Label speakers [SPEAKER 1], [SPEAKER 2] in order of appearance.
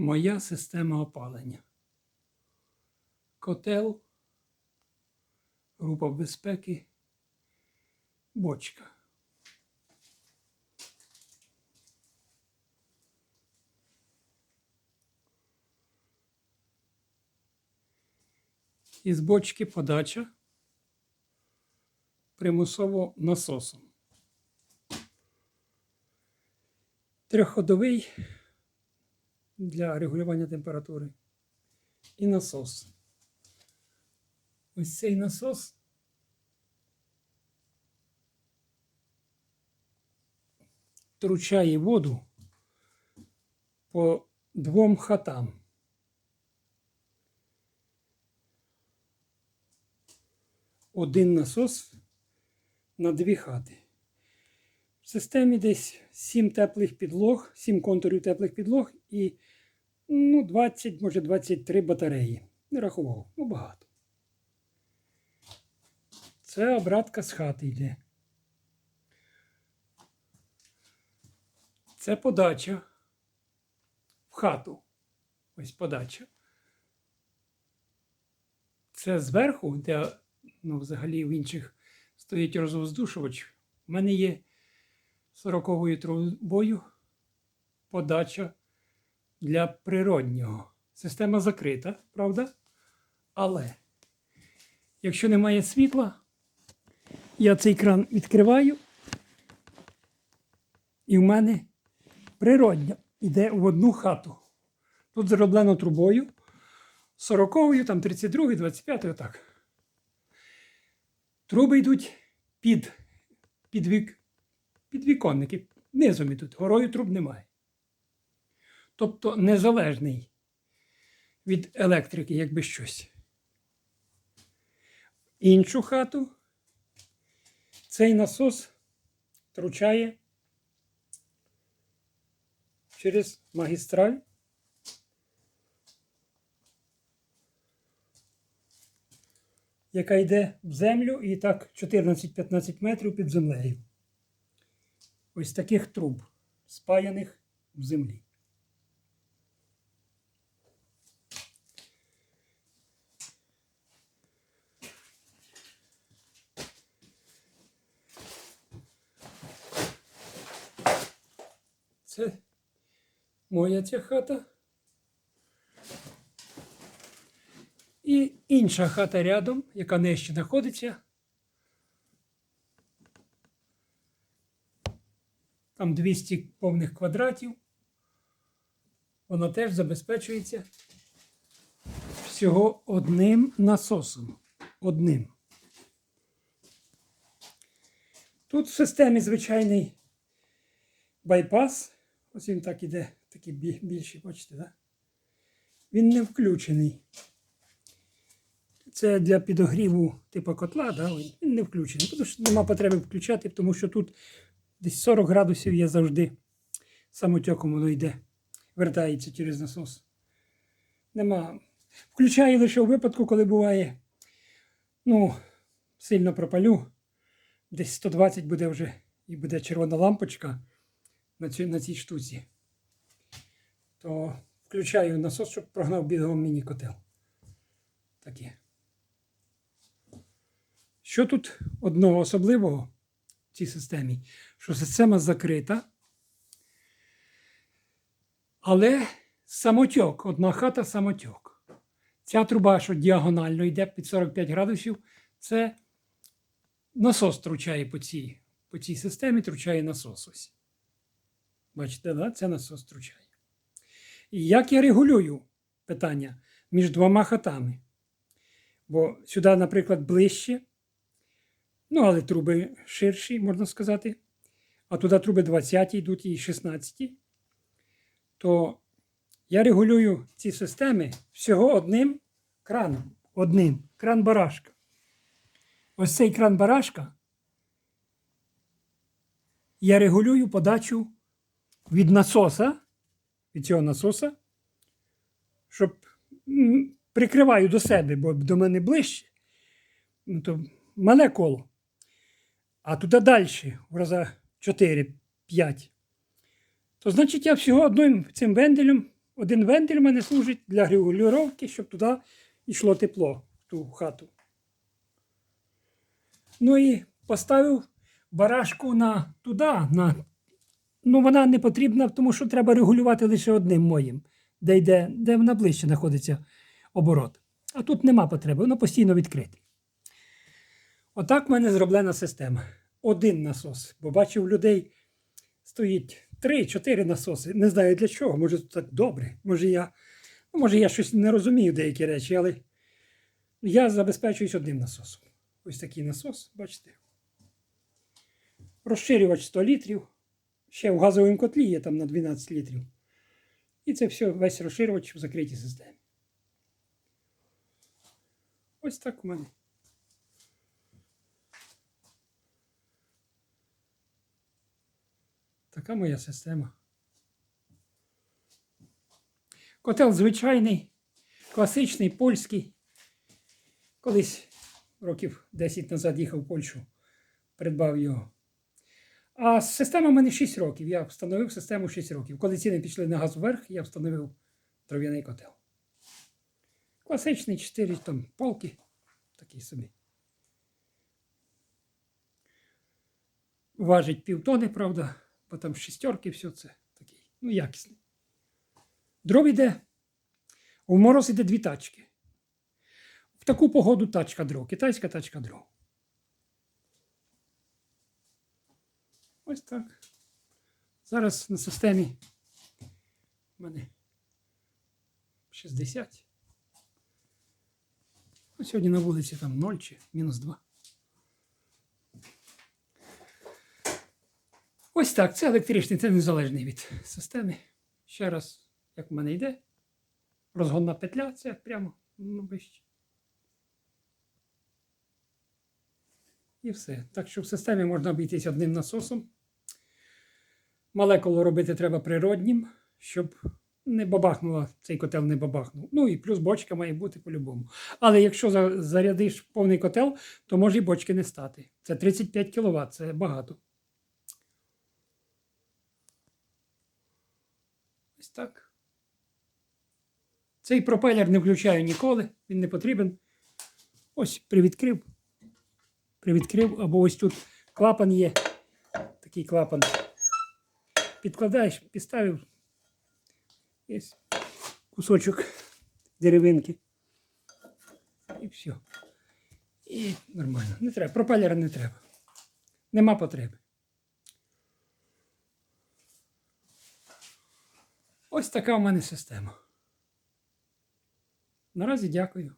[SPEAKER 1] Моя система опалення. Котел, група безпеки, бочка. Із бочки подача примусово насосом. Трьохходовий для регулювання температури і насос. Ось цей насос втручає воду по двом хатам. Один насос на дві хати. В системі десь 7 теплих підлог, 7 контурів теплих підлог і ну, 20, може 23 батареї. Не рахував, ну багато. Це обратка з хати йде. Це подача в хату. Ось подача. Це зверху, де ну, взагалі в інших стоїть розвоздушувач. У мене є 40-ю трубою подача для природнього. Система закрита, правда? Але якщо немає світла, я цей кран відкриваю, і в мене природньо йде в одну хату. Тут зроблено трубою 40-ю, там 32-ю, 25-ю, так. Труби йдуть під, під, вік, під віконники. Низом ідуть, горою труб немає. Тобто незалежний від електрики, якби щось. Іншу хату цей насос втручає через магістраль. яка йде в землю і так 14-15 метрів під землею. Ось таких труб, спаяних в землі. Це моя ця хата. І інша хата рядом, яка нижче знаходиться. Там 200 повних квадратів. Вона теж забезпечується всього одним насосом. Одним. Тут в системі звичайний байпас. Ось він так іде, такий бі- більший, бачите, да? Він не включений. Це для підогріву типу котла, да? він не включений. Тому що нема потреби включати, тому що тут десь 40 градусів є завжди. Самотьоком воно йде, вертається через насос. Нема. Включаю лише у випадку, коли буває, ну, сильно пропалю. Десь 120 буде вже і буде червона лампочка на цій, на цій штуці. То включаю насос, щоб прогнав бігом міні-котел. Таке. Що тут одного особливого в цій системі? Що система закрита, але самотьок, одна хата самотьок. Ця труба, що діагонально йде під 45 градусів, це насос тручає по цій, по цій системі, тручає насос ось. Бачите, да? це насос тручає. І як я регулюю питання між двома хатами? Бо сюди, наприклад, ближче, ну, але труби ширші, можна сказати, а туди труби 20 йдуть і 16, то я регулюю ці системи всього одним краном. Одним. Кран барашка. Ось цей кран барашка. Я регулюю подачу від насоса, від цього насоса, щоб прикриваю до себе, бо до мене ближче, ну, то мале коло. А туди далі, в раза 4-5. То значить, я всього одним цим венделем один вентиль в мене служить для регулювання, щоб туди йшло тепло в ту хату. Ну і поставив барашку на туди. На... Ну, вона не потрібна, тому що треба регулювати лише одним моїм, де йде, де вона ближче знаходиться оборот. А тут нема потреби, воно постійно відкрите. Отак в мене зроблена система. Один насос. Бо бачив людей стоїть три-чотири насоси. Не знаю для чого. Може, це так добре. Може, я, ну, може, я щось не розумію деякі речі, але я забезпечуюсь одним насосом. Ось такий насос, бачите. Розширювач 100 літрів. Ще в газовому котлі є там на 12 літрів. І це все, весь розширювач в закритій системі. Ось так у мене. Така моя система. Котел звичайний, класичний, польський. Колись років 10 назад їхав в Польщу, придбав його. А система в мене 6 років. Я встановив систему 6 років. Коли ціни пішли на газ вверх, я встановив дров'яний котел. Класичний 4 там полки. Такий собі. Важить півтони, правда, бо там шістерки, все це такий. Ну, якісний. Дров іде. У мороз іде дві тачки. В таку погоду тачка дров. Китайська тачка дров. Ось так. Зараз на системі в мене 60. Ну, сьогодні на вулиці там 0 чи мінус 2. Ось так. Це електричний, це незалежний від системи. Ще раз, як в мене йде. Розгонна петля, це прямо ну, вище. І все. Так що в системі можна обійтись одним насосом. Молекулу робити треба природнім, щоб не бабахнуло, цей котел не бабахнув. Ну і плюс бочка має бути по-любому. Але якщо зарядиш повний котел, то може і бочки не стати. Це 35 кВт, це багато. Ось так. Цей пропелер не включаю ніколи, він не потрібен. Ось привідкрив. Привідкрив, або ось тут клапан є. Такий клапан. Підкладаєш, підставив. Є кусочок деревинки. І все. І нормально. Не треба. Пропелера не треба. Нема потреби. Ось така в мене система. Наразі дякую.